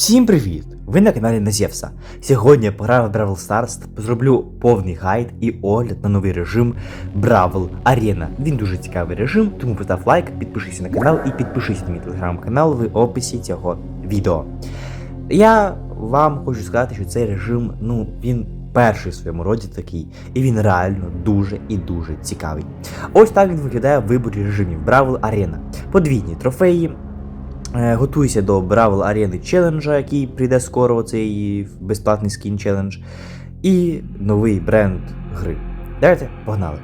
Всім привіт! Ви на каналі Назєвса. Сьогодні я пограю в Бравл Stars, зроблю повний гайд і огляд на новий режим Бравл Arena. Він дуже цікавий режим, тому постав лайк, підпишися на канал і підпишись на мій телеграм-канал в описі цього відео. Я вам хочу сказати, що цей режим, ну, він перший в своєму роді такий, і він реально дуже і дуже цікавий. Ось так він виглядає в виборі режимів Бравл Arena. Подвійні трофеї. Е, Готуйся до Бравл Арени челенджа, який прийде скоро, оцей безплатний скін челендж. І новий бренд гри. Давайте, погнали.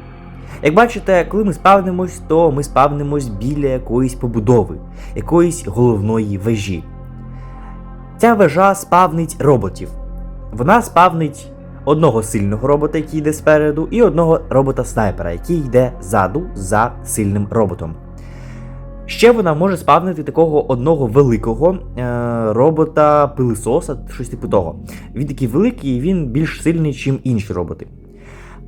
Як бачите, коли ми спавнимось, то ми спавнимось біля якоїсь побудови, якоїсь головної вежі. Ця вежа спавнить роботів. Вона спавнить одного сильного робота, який йде спереду, і одного робота-снайпера, який йде ззаду за сильним роботом. Ще вона може спавнити такого одного великого е, робота пилисоса, щось типу того. Він такий великий і він більш сильний, ніж інші роботи.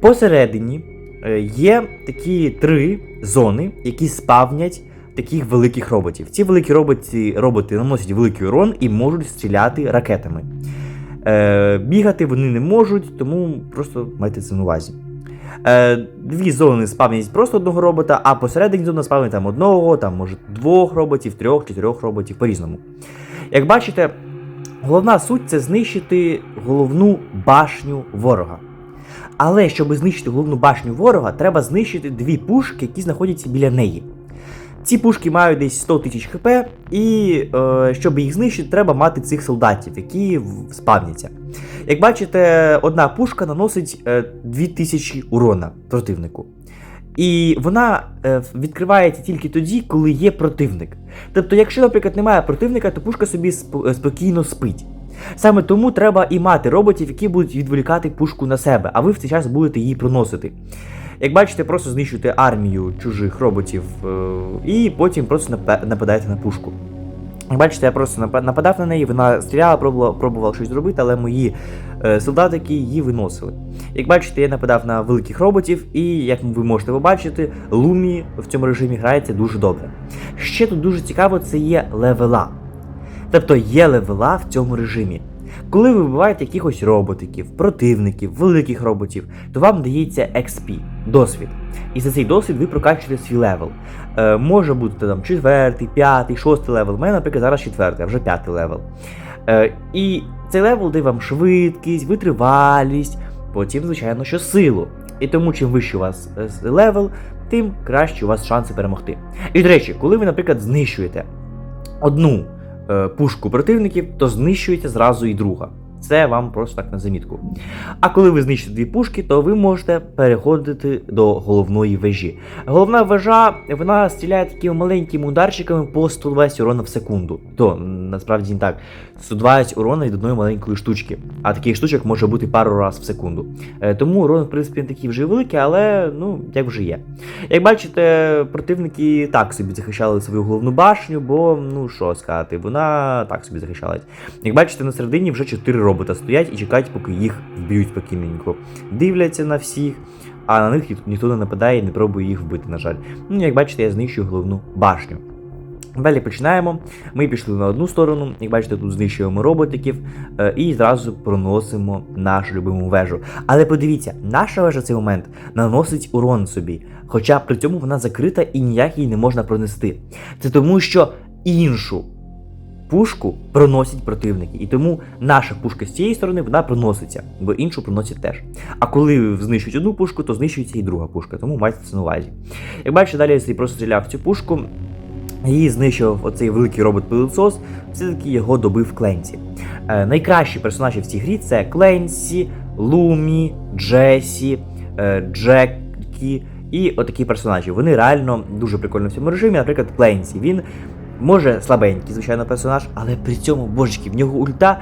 Посередині е, є такі три зони, які спавнять таких великих роботів. Ці великі роботи, роботи наносять великий урон і можуть стріляти ракетами. Е, бігати вони не можуть, тому просто майте це на увазі. Е, дві зони спавнять просто одного робота, а посередині зона спавнить там одного, там може двох роботів, трьох, чотирьох роботів по-різному. Як бачите, головна суть це знищити головну башню ворога. Але щоб знищити головну башню ворога, треба знищити дві пушки, які знаходяться біля неї. Ці пушки мають десь 100 тисяч хп, і е, щоб їх знищити, треба мати цих солдатів, які спавняться. Як бачите, одна пушка наносить е, 2000 урона противнику. І вона е, відкривається тільки тоді, коли є противник. Тобто, якщо, наприклад, немає противника, то пушка собі е, спокійно спить. Саме тому треба і мати роботів, які будуть відволікати пушку на себе, а ви в цей час будете її проносити. Як бачите, просто знищуєте армію чужих роботів е, і потім просто нападаєте на пушку. Як бачите, я просто нападав на неї, вона стріляла, пробувала, пробувала щось зробити, але мої е, солдатики її виносили. Як бачите, я нападав на великих роботів, і як ви можете побачити, Лумі в цьому режимі грається дуже добре. Ще тут дуже цікаво, це є левела. Тобто є левела в цьому режимі. Коли ви вбиваєте якихось роботиків, противників, великих роботів, то вам дається XP, досвід. І за цей досвід ви прокачуєте свій левел. Е, може бути там четвертий, п'ятий, шостий левел. У мене, наприклад, зараз четвертий, а вже п'ятий левел. Е, і цей левел дає вам швидкість, витривалість, потім, звичайно, що силу. І тому, чим вищий у вас е, левел, тим краще у вас шанси перемогти. І до речі, коли ви, наприклад, знищуєте одну е, пушку противників, то знищується зразу і друга. Це вам просто так на замітку. А коли ви знищите дві пушки, то ви можете переходити до головної вежі. Головна вежа вона стріляє такими маленькими ударчиками по 120 урона в секунду. То насправді не так. 120 урона від одної маленької штучки. А таких штучок може бути пару разів в секунду. Е, тому урон, в принципі, не такий вже великий, але ну, як вже є. Як бачите, противники так собі захищали свою головну башню, бо ну що сказати, вона так собі захищалась. Як бачите, на середині вже 4 робота стоять і чекають, поки їх вб'ють спокійненько. Дивляться на всіх, а на них ніхто не нападає і не пробує їх вбити, на жаль. Ну, як бачите, я знищую головну башню. Далі починаємо. Ми пішли на одну сторону, як бачите, тут знищуємо роботиків е, і зразу проносимо нашу любиму вежу. Але подивіться, наша вежа в цей момент наносить урон собі, хоча при цьому вона закрита і ніяк її не можна пронести. Це тому, що іншу пушку проносять противники, і тому наша пушка з цієї сторони вона проноситься, бо іншу проносять теж. А коли знищують одну пушку, то знищується і друга пушка, тому майте це на увазі. Як бачите, далі я просто стріляв цю пушку. Її знищив оцей великий робот-пилосос, все-таки його добив Кленсі. Е, найкращі персонажі в цій грі це Кленсі, Лумі, Джесі, е, Джекі і отакі персонажі. Вони реально дуже прикольні в цьому режимі. Наприклад, Кленсі. Він може слабенький, звичайно, персонаж, але при цьому, божечки, в нього ульта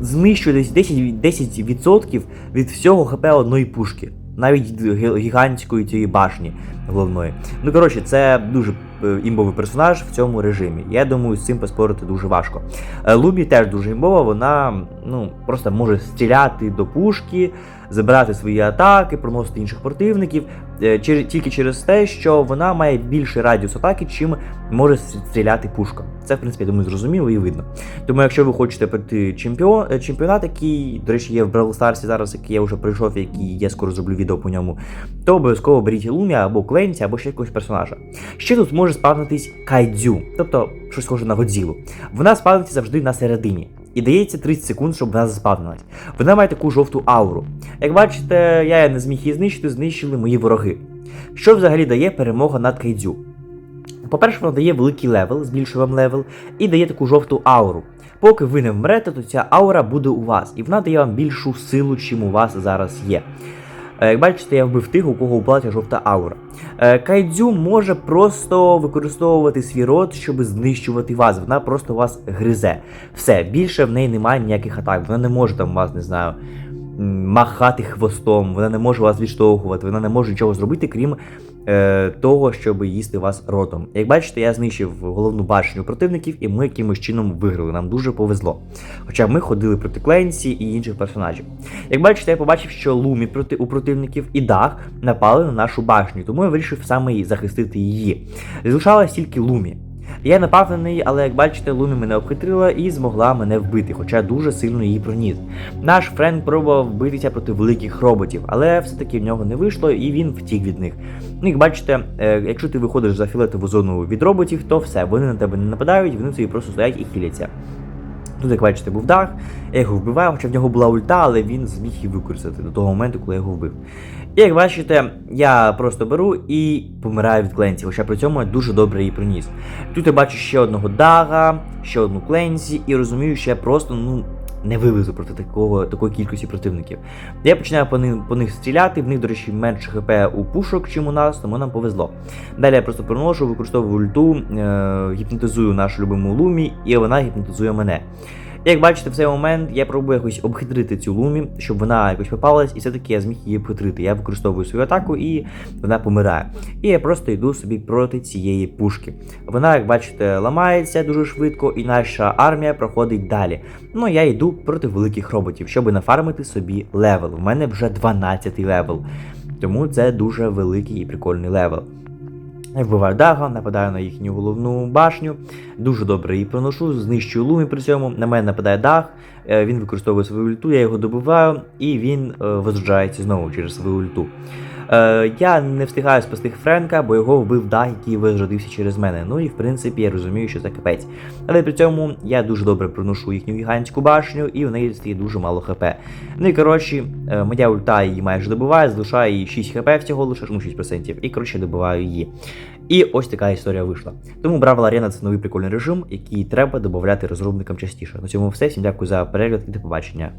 знищує десь 10%, 10% від всього ХП одної пушки. Навіть гі- гігантської цієї башні. головної. Ну коротше, це дуже імбовий персонаж в цьому режимі. Я думаю, з цим поспорити дуже важко. Е, Лумі теж дуже імбова, вона ну, просто може стріляти до пушки, забирати свої атаки, проносити інших противників е, тільки через те, що вона має більший радіус атаки, чим може стріляти пушка. Це, в принципі, я думаю, зрозуміло і видно. Тому, якщо ви хочете пройти чемпіон, е, чемпіонат, який, до речі, є в Бравл Старсі зараз, який я вже пройшов, який я скоро зроблю відео по ньому, то обов'язково беріть Лумі або Кленці, або ще якогось персонажа. Ще тут може спавнитись кайдзю, тобто щось схоже на Годзілу. Вона спавниться завжди на середині. І дається 30 секунд, щоб вона заспавнилась. Вона має таку жовту ауру. Як бачите, я не зміг її знищити, знищили мої вороги. Що взагалі дає перемога над кайдзю? По-перше, вона дає великий левел, збільшує вам левел, і дає таку жовту ауру. Поки ви не вмрете, то ця аура буде у вас, і вона дає вам більшу силу, чим у вас зараз є. Е, Як бачите, я вбив тих, у кого у платі жовта аура. Е, Кайдзю може просто використовувати свій рот, щоб знищувати вас. Вона просто вас гризе. Все, більше в неї немає ніяких атак. Вона не може там вас, не знаю, махати хвостом, вона не може вас відштовхувати, вона не може нічого зробити, крім е, того, щоб їсти вас ротом. Як бачите, я знищив головну башню противників, і ми якимось чином виграли. Нам дуже повезло. Хоча ми ходили проти Кленсі і інших персонажів. Як бачите, я побачив, що Лумі проти у противників і Дах напали на нашу башню, тому я вирішив саме захистити її. Залишалась тільки Лумі. Я напав на неї, але як бачите, Лумі мене обхитрила і змогла мене вбити, хоча дуже сильно її проніс. Наш Френк пробував битися проти великих роботів, але все-таки в нього не вийшло і він втік від них. Ну, як бачите, е, якщо ти виходиш за філетову зону від роботів, то все, вони на тебе не нападають, вони собі просто стоять і хиляться. Тут, як бачите, був дах, я його вбиваю, хоча в нього була ульта, але він зміг її використати до того моменту, коли я його вбив. І як бачите, я просто беру і помираю від кленсі, хоча при цьому я дуже добре її приніс. Тут я бачу ще одного дага, ще одну кленсі, і розумію, що я просто ну, не вивезу проти такого, такої кількості противників. Я починаю по, них, по них стріляти, в них, до речі, менше хп у пушок, чим у нас, тому нам повезло. Далі я просто проношу, використовую ульту, е- гіпнотизую нашу любиму лумі, і вона гіпнотизує мене. Як бачите, в цей момент я пробую якось обхитрити цю лумі, щоб вона якось попалась, і все-таки я зміг її обхитрити. Я використовую свою атаку і вона помирає. І я просто йду собі проти цієї пушки. Вона, як бачите, ламається дуже швидко, і наша армія проходить далі. Ну я йду проти великих роботів, щоб нафармити собі левел. У мене вже 12 левел. Тому це дуже великий і прикольний левел. Вбиваю Дага, нападаю на їхню головну башню, дуже добре її проношу, знищую лумі при цьому. На мене нападає Даг, е, він використовує свою ульту, я його добиваю, і він е, возроджається знову через свою ульту. Е, я не встигаю спасти Френка, бо його вбив Даг, який возродився через мене. Ну і в принципі я розумію, що це капець. Але при цьому я дуже добре проношу їхню гігантську башню, і в неї стає дуже мало хп. Ну і коротше, е, моя ульта її майже добиває, залишає їй 6 хп всього лише, ну 6%, і коротше добиваю її. І ось така історія вийшла. Тому Бравл Arena це новий прикольний режим, який треба додати розробникам частіше. На цьому все. Всім дякую за перегляд і до побачення.